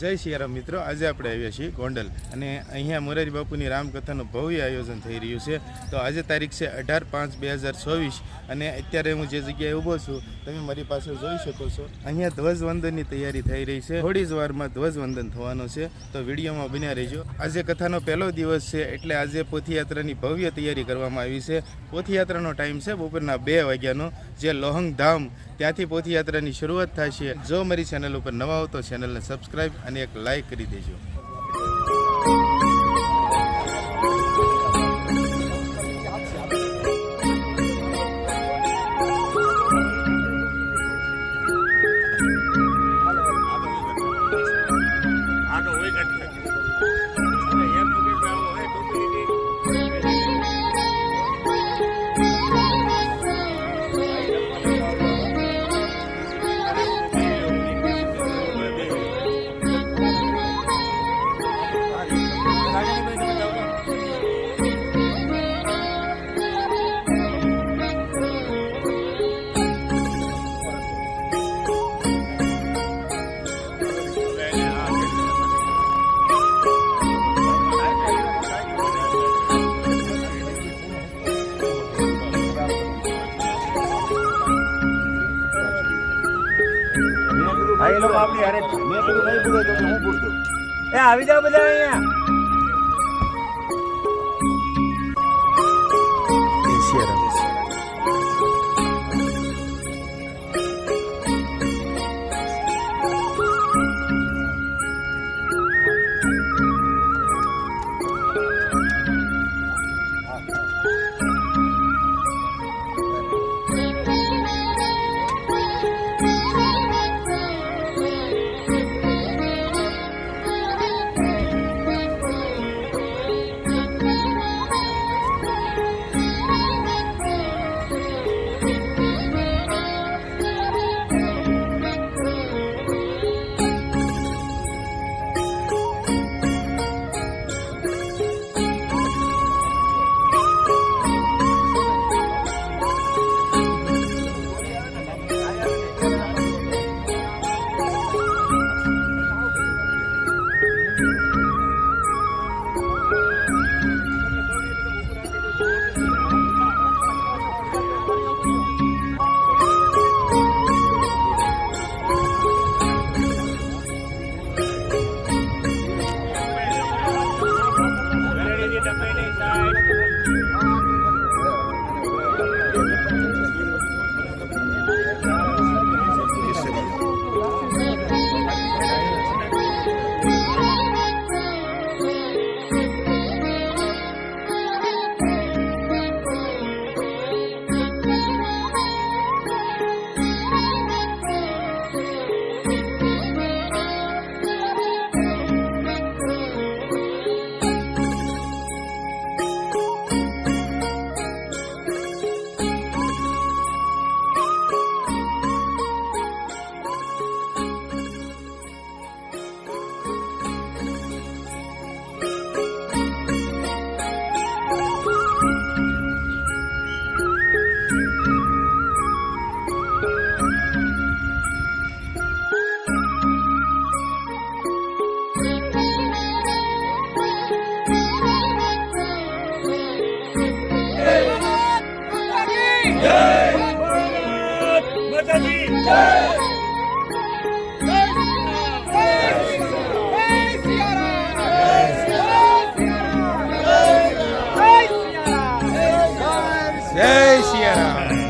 જય સિયારામ મિત્રો, આજે આપણે આવ્યા છીએ ગોંડલ. અને અહીંયા મોરારી બાપુની રામકથાનું ભવ્ય આયોજન થઈ રહ્યું છે. તો આજે તારીખ છે અઢાર પાંચ બે હજાર ચોવીસ. અને અત્યારે હું જે જગ્યાએ ઊભો છું, તમે મારી પાસે જોઈ શકો છો. અહીંયા ધ્વજવંદનની તૈયારી થઈ રહી છે. થોડી જ વારમાં ધ્વજવંદન થવાનું છે. તો વિડીયોમાં બન્યા રહેજો. આજે કથાનો પહેલો દિવસ છે, એટલે આજે પોથીયાત્રાની ભવ્ય તૈયારી કરવામાં આવી છે. પોથીયાત્રાનો ટાઈમ છે બપોરના બે વાગ્યાનો, જે લોહંગ ધામ ત્યાંથી પોથીયાત્રાની શરૂઆત થશે જો મારી ચેનલ ઉપર નવા હો તો ચેનલને સબસ્ક્રાઈબ અને એક લાઈક કરી દેજો. એ આવી જાઓ બધા અહીંયા. જય સિયારામ